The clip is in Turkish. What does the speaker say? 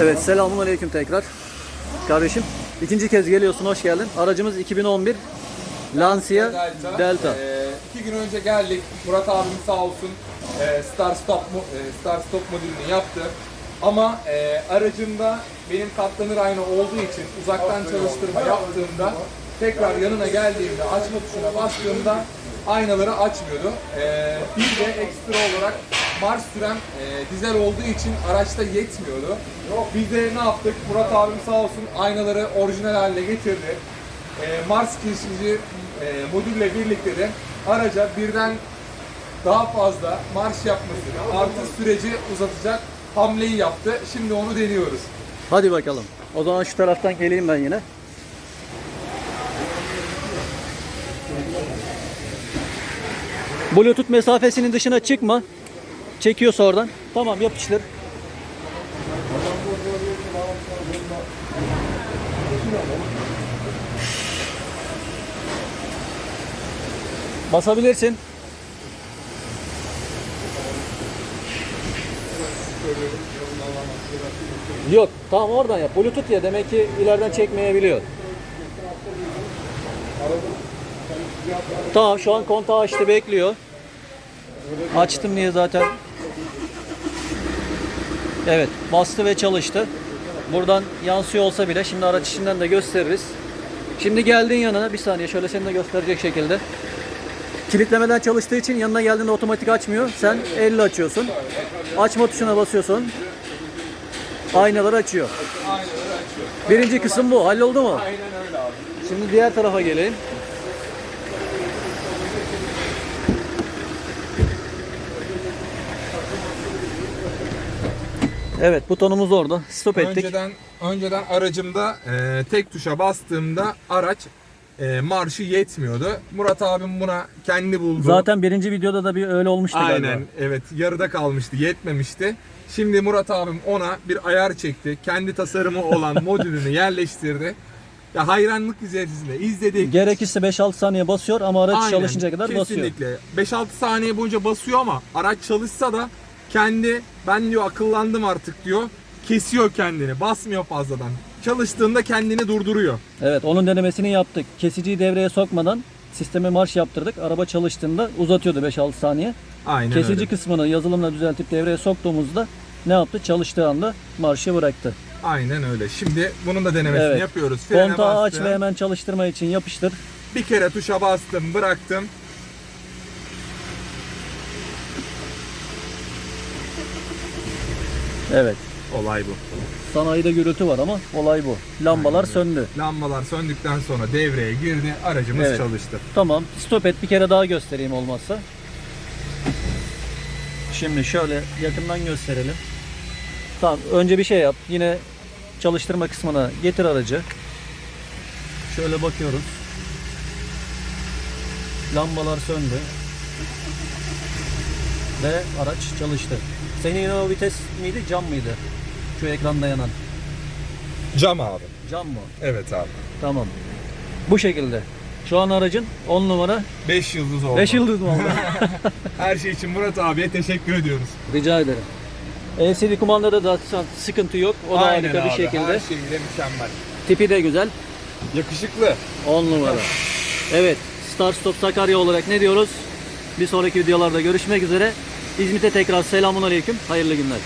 Evet selamun aleyküm tekrar. Kardeşim ikinci kez geliyorsun hoş geldin. Aracımız 2011 Lancia Delta. Delta. Ee, iki gün önce geldik. Murat abimiz sağ olsun e, Star Stop e, Star Stop modülünü yaptı. Ama e, aracımda benim katlanır ayna olduğu için uzaktan çalıştırma yaptığımda tekrar yanına geldiğimde açma tuşuna bastığımda aynaları açmıyordu. E, bir de ekstra olarak marş süren e, dizel olduğu için araçta yetmiyordu. Biz de ne yaptık? Murat abim sağ olsun aynaları orijinal haline getirdi e, Mars girişimci e, modülle birlikte de araca birden daha fazla marş yapmasını artı süreci uzatacak hamleyi yaptı. Şimdi onu deniyoruz. Hadi bakalım. O zaman şu taraftan geleyim ben yine. Bluetooth mesafesinin dışına çıkma. Çekiyorsa oradan. Tamam yapıştır. Basabilirsin. Yok tamam oradan yap. Bluetooth ya demek ki ileriden çekmeyebiliyor. Tamam şu an kontağı açtı bekliyor. Açtım diye zaten. Evet bastı ve çalıştı. Buradan yansıyor olsa bile şimdi araç içinden de gösteririz. Şimdi geldin yanına bir saniye şöyle seni de gösterecek şekilde. Kilitlemeden çalıştığı için yanına geldiğinde otomatik açmıyor. Sen elle açıyorsun. Açma tuşuna basıyorsun. Aynaları açıyor. Birinci kısım bu. Halloldu mu? Aynen öyle abi. Şimdi diğer tarafa geleyim. Evet butonumuz orada. Stop ettik. Önceden önceden aracımda e, tek tuşa bastığımda araç e, marşı yetmiyordu. Murat abim buna kendi buldu. Zaten birinci videoda da bir öyle olmuştu Aynen galiba. evet yarıda kalmıştı yetmemişti. Şimdi Murat abim ona bir ayar çekti. Kendi tasarımı olan modülünü yerleştirdi. Ya hayranlık içerisinde izledik. Gerekirse 5-6 saniye basıyor ama araç Aynen, çalışınca kadar basıyor. Kesinlikle. 5-6 saniye boyunca basıyor ama araç çalışsa da kendi ben diyor akıllandım artık diyor. Kesiyor kendini. Basmıyor fazladan. Çalıştığında kendini durduruyor. Evet onun denemesini yaptık. Kesiciyi devreye sokmadan sisteme marş yaptırdık. Araba çalıştığında uzatıyordu 5-6 saniye. Aynen Kesici öyle. kısmını yazılımla düzeltip devreye soktuğumuzda ne yaptı? Çalıştığı anda marşı bıraktı. Aynen öyle. Şimdi bunun da denemesini Evet. yapıyoruz. Frene Kontağı aç ve hemen çalıştırma için yapıştır. Bir kere tuşa bastım, bıraktım. Evet. Olay bu. Sanayide gürültü var ama olay bu. Lambalar söndü. Lambalar söndükten sonra devreye girdi, aracımız Evet. çalıştı. Tamam. Stop et bir kere daha göstereyim olmazsa. Şimdi şöyle yakından gösterelim. Tamam. Önce bir şey yap. Yine çalıştırma kısmına getir aracı. Şöyle bakıyoruz. Lambalar söndü. Ve araç çalıştı. Senin yine o vites miydi, cam mıydı? Şu ekranda yanan. Cam abi. Cam mı? Evet abi. Tamam. Bu şekilde. Şu an aracın 10 numara 5 yıldız oldu. 5 yıldız mı oldu? Her şey için Murat abiye teşekkür ediyoruz. Rica ederim. LCD kumandada da zaten sıkıntı yok. O da harika bir abi, şekilde. Her şeyiyle mükemmel. Tipi de güzel. Yakışıklı. 10 numara. Evet. Star Stop Sakarya olarak ne diyoruz? Bir sonraki videolarda görüşmek üzere. İzmit'e tekrar selamun aleyküm. Hayırlı günler.